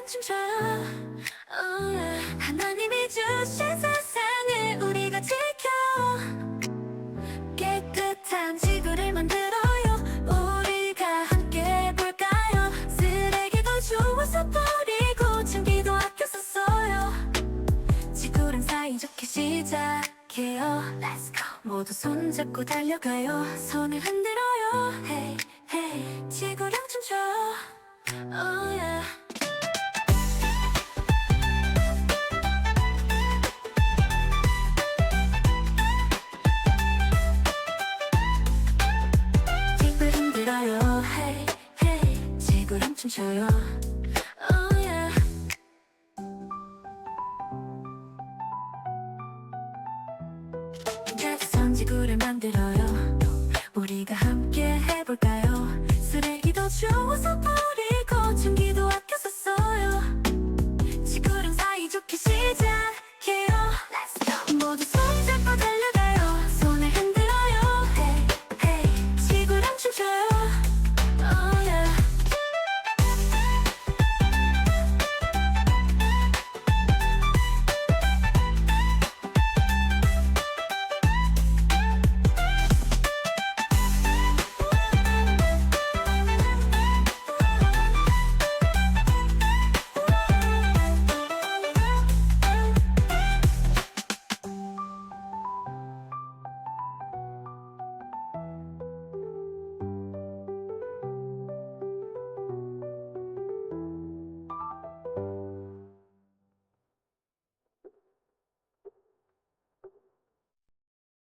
곤충처럼 oh, 하나님이 주신 세상을 우리가 지켜. 깨끗한 지구를 만들어요. 우리가 함께 볼까요? 쓰레기도 주워서 버리고 참기도 아껴 썼어요. 지구랑 사이좋게 시작해요. Let's go. 모두 손잡고 달려가요. 손을 흔들어요. Hey hey 지구랑 춤춰. Oh. 춤춰요. Oh yeah. 대선 지구를 만들어요. 우리가 함께 해볼까요? 쓰레기도 주워서